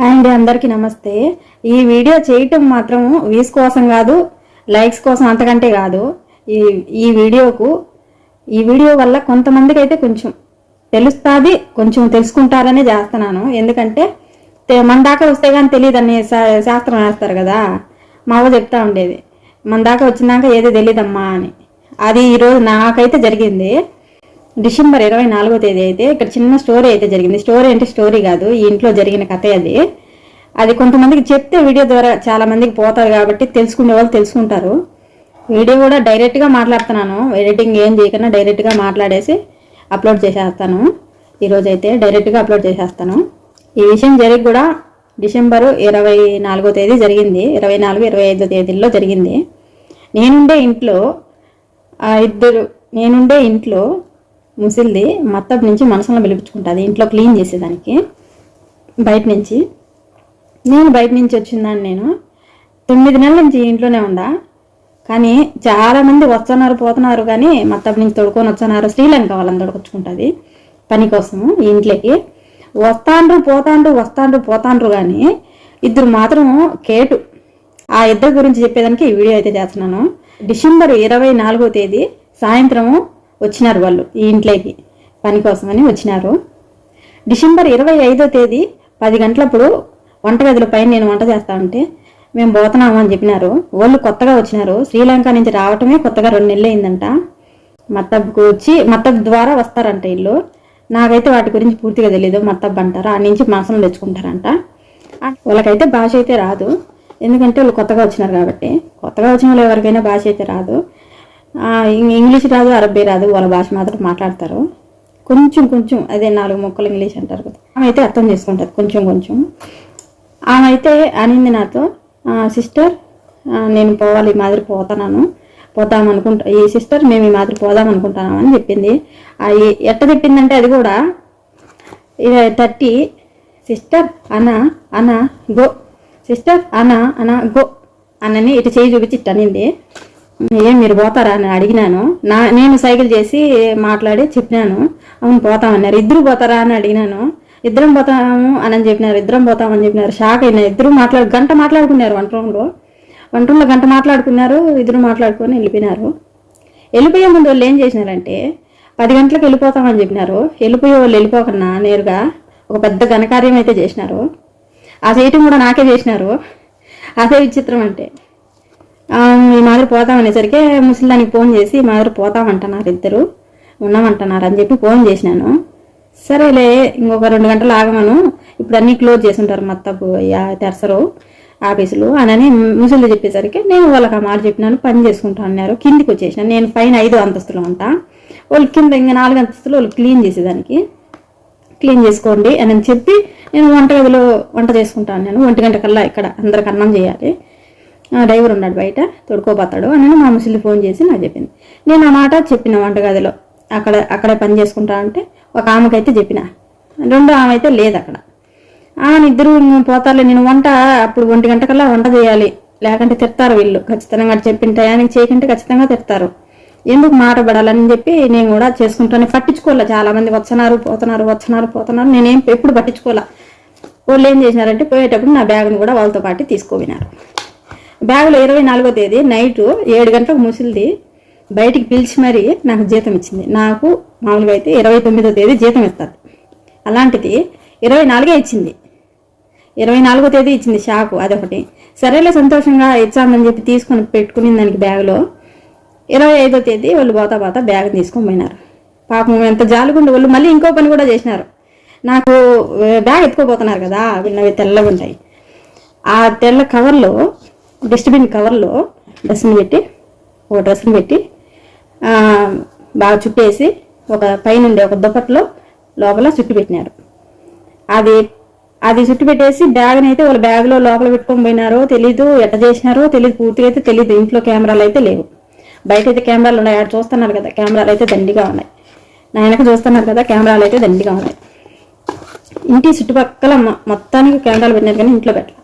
Hi అండి అందరికీ నమస్తే. ఈ వీడియో చేయటం మాత్రం వ్యూస్ కోసం కాదు లైక్స్ కోసం అంతకంటే కాదు. ఈ ఈ వీడియోకు ఈ వీడియో వల్ల కొంతమందికి అయితే కొంచెం తెలుస్తుంది కొంచెం తెలుసుకుంటారనే చేస్తున్నాను. ఎందుకంటే మన దాకా వస్తే కానీ తెలియదని శాస్త్రం వేస్తారు కదా. మా అవ్వ చెప్తా ఉండేది మన దాకా వచ్చినాక ఏదో తెలియదమ్మా అని. అది ఈరోజు నాకైతే జరిగింది. డిసెంబర్ ఇరవై నాలుగో తేదీ అయితే ఇక్కడ చిన్న స్టోరీ అయితే జరిగింది. స్టోరీ అంటే స్టోరీ కాదు ఈ ఇంట్లో జరిగిన కథ అది. అది కొంతమందికి చెప్తే వీడియో ద్వారా చాలా మందికి పోతారు కాబట్టి తెలుసుకునే వాళ్ళు తెలుసుకుంటారు. వీడియో కూడా డైరెక్ట్గా మాట్లాడుతున్నాను. ఎడిటింగ్ ఏం చేయకుండా డైరెక్ట్గా మాట్లాడేసి అప్లోడ్ చేసేస్తాను. ఈరోజు అయితే డైరెక్ట్గా అప్లోడ్ చేసేస్తాను. ఈ విషయం జరిగి కూడా డిసెంబరు ఇరవై నాలుగో తేదీ జరిగింది. ఇరవై నాలుగు ఇరవై ఐదో తేదీల్లో జరిగింది. నేనుండే ఇంట్లో ఇద్దరు నేనుండే ఇంట్లో ముసిల్ది మత్తడి నుంచి మనసులో పిలిపించుకుంటుంది ఇంట్లో క్లీన్ చేసేదానికి. బయట నుంచి. నేను బయట నుంచి వచ్చిందాన్ని నేను. తొమ్మిది నెలల నుంచి ఇంట్లోనే ఉండా. కానీ చాలామంది వస్తున్నారు పోతున్నారు కానీ మత్తడి నుంచి తొడుకొని వస్తున్నారు శ్రీలంక వాళ్ళని తొడకొచ్చుకుంటుంది పని కోసము ఈ ఇంట్లోకి. వస్తాండ్రు పోతాండ్రు వస్తాండ్రు పోతాండ్రు కానీ ఇద్దరు మాత్రం కేటు. ఆ ఇద్దరు గురించి చెప్పేదానికి ఈ వీడియో అయితే చేస్తున్నాను. డిసెంబర్ ఇరవై నాలుగో తేదీ సాయంత్రము వచ్చినారు వాళ్ళు ఈ ఇంట్లోకి పని కోసమని వచ్చినారు. డిసెంబర్ ఇరవై ఐదో తేదీ పది గంటలప్పుడు వంటగదిలో పైన నేను వంట చేస్తా ఉంటే మేము పోతున్నాము అని చెప్పినారు. వాళ్ళు కొత్తగా వచ్చినారు. శ్రీలంక నుంచి రావటమే కొత్తగా రెండు నెలలు అయిందంట. మత్తబ్కు వచ్చి మత్తబ్ ద్వారా వస్తారంట వీళ్ళు. నాకైతే వాటి గురించి పూర్తిగా తెలియదు మత్తబ్ అంటారు? ఆ నుంచి మాసం తెచ్చుకుంటారంట. వాళ్ళకైతే భాష అయితే రాదు. ఎందుకంటే వాళ్ళు కొత్తగా వచ్చినారు కాబట్టి. కొత్తగా వచ్చిన వాళ్ళు ఎవరికైనా భాష అయితే రాదు. ఇంగ్లీష్ రాదు అరబ్బీ రాదు వాళ్ళ భాష మాత్రం మాట్లాడతారు. కొంచెం కొంచెం అదే నాలుగు మొక్కలు ఇంగ్లీష్ అంటారు కదా. ఆమె అయితే అర్థం చేసుకుంటుంది కొంచెం కొంచెం. ఆమె అయితే అనింది నాతో సిస్టర్ నేను పోవాలి ఈ మాదిరి పోతున్నాను పోతాం అనుకుంటా ఈ సిస్టర్ మేము ఈ మాదిరి పోదాం అనుకుంటున్నాం అని చెప్పింది ఎట్ట చెప్పిందంటే అది కూడా తట్టి సిస్టర్ అనా అనా గో సిస్టర్ అనా అనా గో అన్నని ఇటు చేయి చూపించి ఇట్ట అనింది ఏం మీరు పోతారా అని అడిగినాను. నా నేను సైకిల్ చేసి మాట్లాడి చెప్పినాను. అవును పోతామన్నారు ఇద్దరు పోతారా అని అడిగినాను. ఇద్దరం పోతాము అని చెప్పినారు. ఇద్దరం పోతామని చెప్పినారు. షాక్ అయినా ఇద్దరు మాట్లాడు గంట మాట్లాడుకున్నారు వంట రూమ్లో వంట రూమ్లో గంట మాట్లాడుకున్నారు. ఇద్దరు మాట్లాడుకొని వెళ్ళిపోయినారు. వెళ్ళిపోయే ముందు వాళ్ళు ఏం చేసినారంటే పది గంటలకు వెళ్ళిపోతామని చెప్పినారు. వెళ్ళిపోయే వాళ్ళు వెళ్ళిపోకుండా నేరుగా ఒక పెద్ద ఘనకార్యం అయితే చేసినారు. ఆ చేయటం కూడా నాకే చేసినారు. అదే విచిత్రం అంటే. మీ ఈ మాదిరి పోతాం అనేసరికి ముసలిదానికి ఫోన్ చేసి ఈ మాదిరి పోతామంటున్నారు ఇద్దరు ఉన్నామంటున్నారు అని చెప్పి ఫోన్ చేసినాను. సరేలే ఇంకొక రెండు గంటలు ఆగమను. ఇప్పుడు అన్నీ క్లోజ్ చేసి ఉంటారు మొత్తపు తెరసరు ఆఫీసులు అని ముసలి చెప్పేసరికి నేను వాళ్ళకి ఆ మాట చెప్పినాను పని చేసుకుంటా అన్నారు. కిందికి వచ్చేసిన నేను పైన ఐదు అంతస్తులు ఉంటా. వాళ్ళు కింద ఇంకా నాలుగు అంతస్తులు వాళ్ళు క్లీన్ చేసేదానికి. క్లీన్ చేసుకోండి అని చెప్పి నేను వంటగదిలో వంట చేసుకుంటా అన్నాను. ఒంటి గంట కల్లా ఇక్కడ అందరికి అన్నం చేయాలి. డ్రైవర్ ఉన్నాడు బయట తొడుకోపోతాడు అని మా ముసలి ఫోన్ చేసి నాకు చెప్పింది. నేను ఆ మాట చెప్పిన వంటగదిలో. అక్కడ అక్కడే పని చేసుకుంటా అంటే ఒక ఆమెకైతే చెప్పిన. రెండో ఆమె అయితే లేదు అక్కడ. ఆమె ఇద్దరు పోతారులే నేను వంట అప్పుడు ఒంటి గంటకల్లా వంట చేయాలి. లేకుంటే తిడతారు వీళ్ళు. ఖచ్చితంగా చెప్పిన టయానికి చేయకుంటే ఖచ్చితంగా తిడతారు. ఎందుకు మాట పడాలని చెప్పి నేను కూడా చేసుకుంటాను. పట్టించుకోలే చాలా మంది వస్తున్నారు పోతున్నారు వస్తున్నారు పోతున్నారు. నేనేం ఎప్పుడు పట్టించుకోలే. వాళ్ళు ఏం చేసినారంటే పోయేటప్పుడు నా బ్యాగ్ని కూడా వాళ్ళతో పాటు తీసుకోవినారు బ్యాగులో ఇరవై నాలుగో తేదీ నైటు ఏడు గంటలకు ముసిలిది. బయటికి పిలిచి మరీ నాకు జీతం ఇచ్చింది. నాకు మామూలుగా అయితే ఇరవై తొమ్మిదో తేదీ జీతం ఇస్తారు. అలాంటిది ఇరవై నాలుగే ఇచ్చింది. ఇరవై నాలుగో తేదీ ఇచ్చింది షాకు అదొకటి. సరేలే సంతోషంగా ఇచ్చామని చెప్పి తీసుకొని పెట్టుకుని దానికి బ్యాగులో ఇరవై ఐదో తేదీ వాళ్ళు పోతా పోతా బ్యాగ్ తీసుకొని పోయినారు. పాపం ఎంత జాలుగుండి వాళ్ళు మళ్ళీ ఇంకో పని కూడా చేసినారు. నాకు బ్యాగ్ ఎత్తుకోపోతున్నారు కదా అవి తెల్లగా ఉంటాయి ఆ తెల్ల కవర్లో డస్ట్బిన్ కవర్లో డ్రెస్ని పెట్టి ఒక డ్రెస్ని పెట్టి బాగా చుట్టేసి ఒక పైనుండి ఒక దుప్పట్లో లోపల చుట్టి పెట్టినారు. అది అది చుట్టు పెట్టేసి బ్యాగ్ని అయితే వాళ్ళ బ్యాగ్లో లోపల పెట్టుకొని పోయినారో తెలీదు ఎట్ట చేసినారో తెలియదు పూర్తిగా అయితే తెలియదు ఇంట్లో కెమెరాలు అయితే లేవు. బయట అయితే కెమెరాలు ఉన్నాయి. ఆడ చూస్తున్నారు కదా కెమెరాలు అయితే దండిగా ఉన్నాయి. నా వెనక చూస్తున్నారు కదా కెమెరాలు అయితే దండిగా ఉన్నాయి. ఇంటి చుట్టుపక్కల మొత్తానికి కెమెరాలు పెట్టినారు కానీ ఇంట్లో పెట్టారు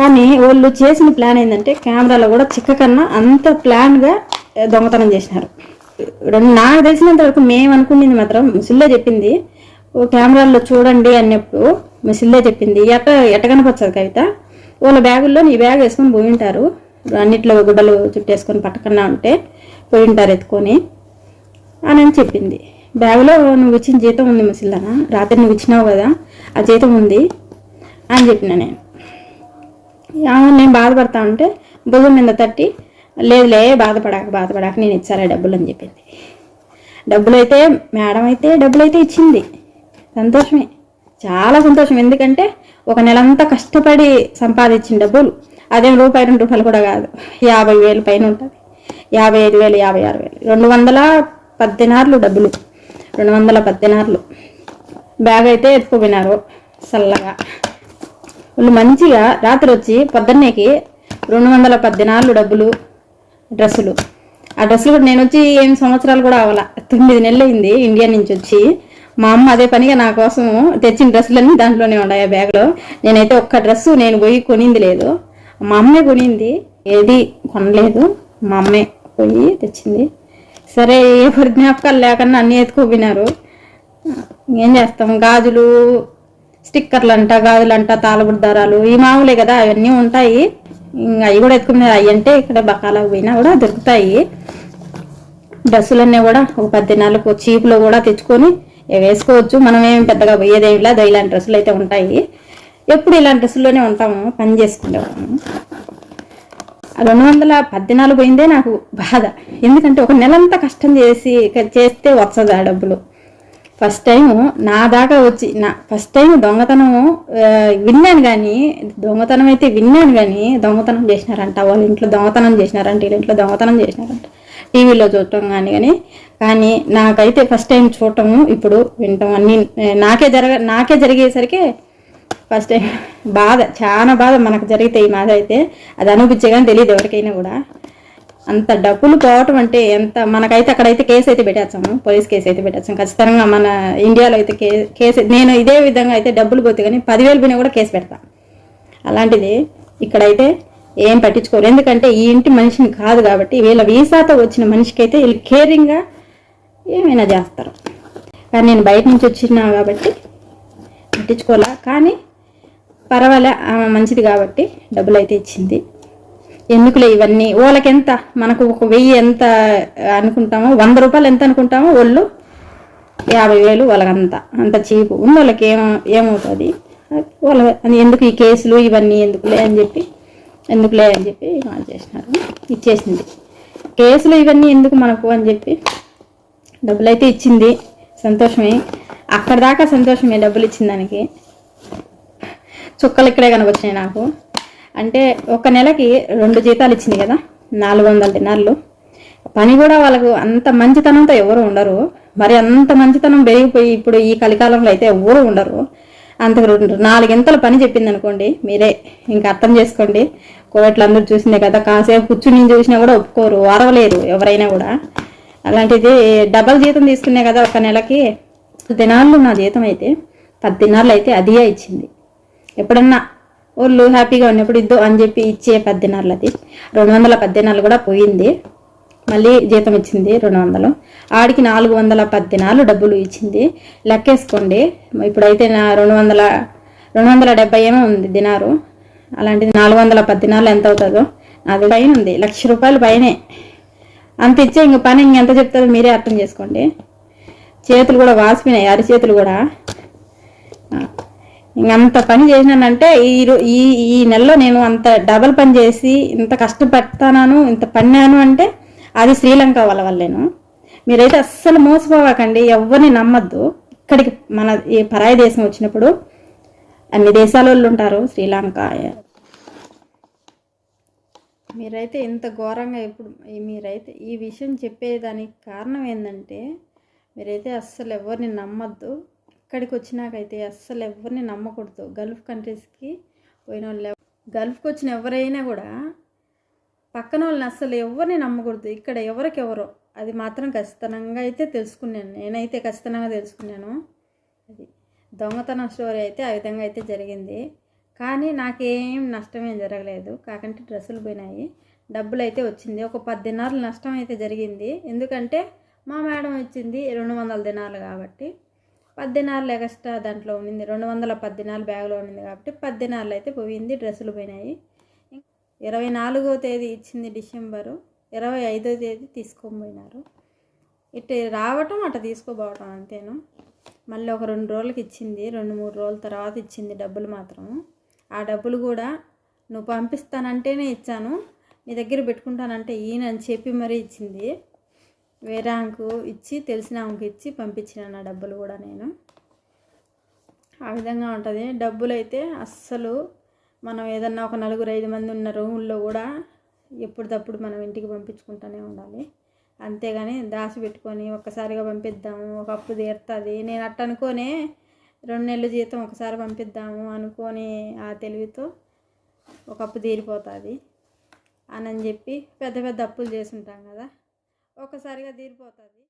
కానీ వాళ్ళు చేసిన ప్లాన్ ఏంటంటే కెమెరాలో కూడా చిక్క కన్నా అంత ప్లాన్గా దొంగతనం చేసినారు. రెండు నాకు తెలిసినంత వరకు మేము అనుకునేది మాత్రం ముసిల్లే చెప్పింది. ఓ కెమెరాల్లో చూడండి అన్నప్పుడు ముసిల్లే చెప్పింది. ఎట్ట ఎట్ట కనపచ్చదు కవిత? వాళ్ళ బ్యాగుల్లో నీ బ్యాగ్ వేసుకొని పోయి ఉంటారు. అన్నిట్లో గుడ్డలు చుట్టేసుకొని పట్టకన్నా ఉంటే పోయి ఉంటారు ఎత్తుకొని అని అని చెప్పింది. బ్యాగులో నువ్వు ఇచ్చిన జీతం ఉంది ముసిల్లానా రాత్రి నువ్వు ఇచ్చినావు కదా ఆ జీతం ఉంది అని చెప్పిన నేను. నేను బాధపడతా ఉంటే భుజం మీద తట్టి లేదులే బాధపడాక బాధపడాక నేను ఇచ్చారా డబ్బులు అని చెప్పింది. డబ్బులు అయితే మేడం అయితే డబ్బులు అయితే ఇచ్చింది. సంతోషమే. చాలా సంతోషం. ఎందుకంటే ఒక నెలంతా కష్టపడి సంపాదించిన డబ్బులు. అదేం రూపాయి రెండు రూపాయలు కూడా కాదు. యాభై వేలు పైన ఉంటుంది. యాభై ఐదు వేలు యాభై ఆరు వేలు. రెండు వందల పద్దెనారులు డబ్బులు. రెండు వందల పద్దెనార్లు బ్యాగ్ అయితే ఎత్తుకుపోయినారు. చల్లగా. వాళ్ళు మంచిగా రాత్రి వచ్చి పొద్దున్నేకి రెండు వందల పద్దెనాలుగు డబ్బులు డ్రెస్సులు. ఆ డ్రెస్సులు కూడా నేను వచ్చి ఏం సంవత్సరాలు కూడా అవ్వాల. తొమ్మిది నెలలు అయింది ఇండియా నుంచి వచ్చి మా అమ్మ అదే పనిగా నా కోసం తెచ్చిన డ్రెస్సులన్నీ దాంట్లోనే ఉన్నాయి ఆ బ్యాగ్లో. నేనైతే ఒక్క డ్రెస్సు నేను పోయి కొనింది లేదు. మా అమ్మే కొనింది. ఏది కొనలేదు. మా అమ్మే పోయి తెచ్చింది. సరే ఏ పరి జ్ఞాపకాలు లేకుండా అన్నీ ఎత్తుకుపోయినారు ఏం చేస్తాం? గాజులు స్టిక్కర్లు అంట గాజులు అంట దారాలు ఈ మామూలే కదా అవన్నీ ఉంటాయి. ఇంకా అవి కూడా ఎత్తుకునే అవి అంటే ఇక్కడ బకాలకు పోయినా కూడా దొరుకుతాయి. డ్రెస్సులన్నీ కూడా ఒక పది నెలలకు చీపులో కూడా తెచ్చుకొని వేసుకోవచ్చు. మనం ఏమి పెద్దగా పోయేదేమిలా లేదు. ఇలాంటి డ్రెస్సులు అయితే ఉంటాయి. ఎప్పుడు ఇలాంటి డ్రెస్సుల్లోనే ఉంటాము. పని చేసుకునేవాళ్ళము. రెండు వందల పద్నాలుగు పోయిందే నాకు బాధ. ఎందుకంటే ఒక నెలంతా కష్టం చేసి చేస్తే వస్తుంది ఆ డబ్బులు. ఫస్ట్ టైం నా దాకా వచ్చి నా ఫస్ట్ టైం దొంగతనం విన్నాను కానీ దొంగతనం అయితే విన్నాను కానీ దొంగతనం చేసినారంట. వాళ్ళ ఇంట్లో దొంగతనం చేసినారంట వీళ్ళ ఇంట్లో దొంగతనం చేసినారంట. టీవీలో చూడటం కానీ కానీ కానీ నాకైతే ఫస్ట్ టైం చూడటము ఇప్పుడు వినటం అన్నీ నాకే జరగ నాకే జరిగేసరికి ఫస్ట్ టైం బాధ చాలా బాధ మనకు జరిగితే ఈ మాద అయితే అది అనిపించే తెలియదు ఎవరికైనా కూడా. అంత డబ్బులు పోవటం అంటే ఎంత? మనకైతే అక్కడైతే కేసు అయితే పెట్టేస్తాము. పోలీస్ కేసు అయితే పెట్టేస్తాం. ఖచ్చితంగా మన ఇండియాలో అయితే కే కేసు నేను ఇదే విధంగా అయితే డబ్బులు పోతే కానీ పదివేలు పోయినా కూడా కేసు పెడతా. అలాంటిది ఇక్కడైతే ఏం పట్టించుకోరు. ఎందుకంటే ఈ ఇంటి మనిషిని కాదు కాబట్టి వీళ్ళ వీసాతో వచ్చిన మనిషికి అయితే వీళ్ళు కేరింగ్గా ఏమైనా చేస్తారు. కానీ నేను బయట నుంచి వచ్చినా కాబట్టి పట్టించుకోలే. కానీ పర్వాలే ఆమె మంచిది కాబట్టి డబ్బులు అయితే ఇచ్చింది. ఎందుకులే ఇవన్నీ? వాళ్ళకి ఎంత మనకు ఒక వెయ్యి ఎంత అనుకుంటామో? వంద రూపాయలు ఎంత అనుకుంటామో వాళ్ళు యాభై వేలు వాళ్ళకంత. అంత చీపు. ఉన్న వాళ్ళకి ఏమ ఏమవుతుంది? వాళ్ళ అది ఎందుకు ఈ కేసులు ఇవన్నీ ఎందుకులే అని చెప్పి ఎందుకులే అని చెప్పి వాళ్ళు చేసినారు. ఇచ్చేసింది. కేసులు ఇవన్నీ ఎందుకు మనకు అని చెప్పి డబ్బులు అయితే ఇచ్చింది. సంతోషమే. అక్కడ దాకా సంతోషమే డబ్బులు ఇచ్చిన దానికి. చుక్కలు ఇక్కడే కనకొచ్చినాయి నాకు. అంటే ఒక నెలకి రెండు జీతాలు ఇచ్చింది కదా నాలుగు వందల దినాల్లో పని కూడా వాళ్ళకు అంత మంచితనంతో ఎవరు ఉండరు. మరి అంత మంచితనం పెరిగిపోయి ఇప్పుడు ఈ కలికాలంలో అయితే ఎవరు ఉండరు. అంతకు రెండు పని చెప్పింది అనుకోండి మీరే ఇంకా అర్థం చేసుకోండి. కోవిట్లు అందరూ చూసిందే కదా కాసేపు కూర్చుని చూసినా కూడా ఒప్పుకోరు వారవలేరు ఎవరైనా కూడా. అలాంటిది డబల్ జీతం తీసుకునే కదా ఒక నెలకి. దినాలు నా జీతం అయితే పది దినాలు అయితే అదియే ఇచ్చింది. ఎప్పుడన్నా వాళ్ళు హ్యాపీగా ఉన్నప్పుడు ఇద్దు అని చెప్పి ఇచ్చే పద్దెనాలు అది. రెండు వందల పద్దెనాలు కూడా పోయింది. మళ్ళీ జీతం ఇచ్చింది రెండు వందలు. ఆడికి నాలుగు వందల పద్దెనాలు డబ్బులు ఇచ్చింది. లెక్కేసుకోండి. ఇప్పుడైతే నా రెండు వందల రెండు వందల డెబ్బై ఏమో ఉంది దినారు. అలాంటిది నాలుగు వందల పద్దెనాలు ఎంత అవుతుందో అది పైన ఉంది. లక్ష రూపాయలు పైనే. అంత ఇచ్చే ఇంక పని ఇంకెంత చెప్తుందో మీరే అర్థం చేసుకోండి. చేతులు కూడా వాసిపోయినాయి. అరి చేతులు కూడా ఇంకంత పని చేసినానంటే ఈ ఈ ఈ నెలలో నేను అంత డబల్ పని చేసి ఇంత కష్టపడతాను ఇంత పన్నాను అంటే అది శ్రీలంక వాళ్ళ వల్లేను. మీరైతే అస్సలు మోసపోవాకండి ఎవరిని నమ్మద్దు. ఇక్కడికి మన ఈ పరాయి దేశం వచ్చినప్పుడు అన్ని దేశాల వాళ్ళు ఉంటారు శ్రీలంక మీరైతే ఇంత ఘోరంగా ఇప్పుడు మీరైతే ఈ విషయం చెప్పేదానికి కారణం ఏంటంటే మీరైతే అస్సలు ఎవరిని నమ్మద్దు. ఇక్కడికి వచ్చినాకైతే అస్సలు ఎవరిని నమ్మకూడదు. గల్ఫ్ కంట్రీస్కి పోయిన వాళ్ళు గల్ఫ్కి వచ్చిన ఎవరైనా కూడా పక్కన వాళ్ళని అస్సలు ఎవరిని నమ్మకూడదు. ఇక్కడ ఎవరికెవరో. అది మాత్రం ఖచ్చితంగా అయితే తెలుసుకున్నాను. నేనైతే ఖచ్చితంగా తెలుసుకున్నాను. అది దొంగతనం స్టోరీ అయితే ఆ విధంగా అయితే జరిగింది. కానీ నాకేం నష్టం ఏం జరగలేదు. కాకంటే డ్రెస్సులు పోయినాయి. డబ్బులు అయితే వచ్చింది. ఒక పది దినాలు నష్టం అయితే జరిగింది. ఎందుకంటే మా మేడం ఇచ్చింది రెండు వందల దినాలు కాబట్టి. పద్దెనాలు ఎక్స్ట్రా దాంట్లో ఉండింది. రెండు వందల పద్దెనాలు బ్యాగ్లో ఉండింది కాబట్టి పద్దెనాలు అయితే పోయింది డ్రెస్సులు పోయినాయి. ఇరవై నాలుగో తేదీ ఇచ్చింది డిసెంబరు ఇరవై ఐదో తేదీ తీసుకొని పోయినారు. ఇటు రావటం అటు తీసుకోపోవటం అంతేను. మళ్ళీ ఒక రెండు రోజులకి ఇచ్చింది రెండు మూడు రోజుల తర్వాత ఇచ్చింది డబ్బులు మాత్రం. ఆ డబ్బులు కూడా నువ్వు పంపిస్తానంటేనే ఇచ్చాను నీ దగ్గర పెట్టుకుంటానంటే ఈయన అని చెప్పి మరీ ఇచ్చింది. వేరే ఆమెకు ఇచ్చి తెలిసిన ఆమెకు ఇచ్చి పంపించిన నా డబ్బులు కూడా నేను. ఆ విధంగా ఉంటుంది. డబ్బులు అయితే అస్సలు మనం ఏదన్నా ఒక నలుగురు ఐదు మంది ఉన్న రూముల్లో కూడా ఎప్పటికప్పుడు మనం ఇంటికి పంపించుకుంటూనే ఉండాలి. అంతేగాని దాచి పెట్టుకొని ఒక్కసారిగా పంపిద్దాము ఒక అప్పు తీరుతుంది. నేను అట్ట అనుకోనే రెండు నెలల జీతం ఒకసారి పంపిద్దాము అనుకొని ఆ తెలివితో ఒక అప్పు తీరిపోతుంది. అని చెప్పి పెద్ద పెద్ద అప్పులు చేసి ఉంటాం కదా. ఒక్కసారిగా తీరిపోతుంది.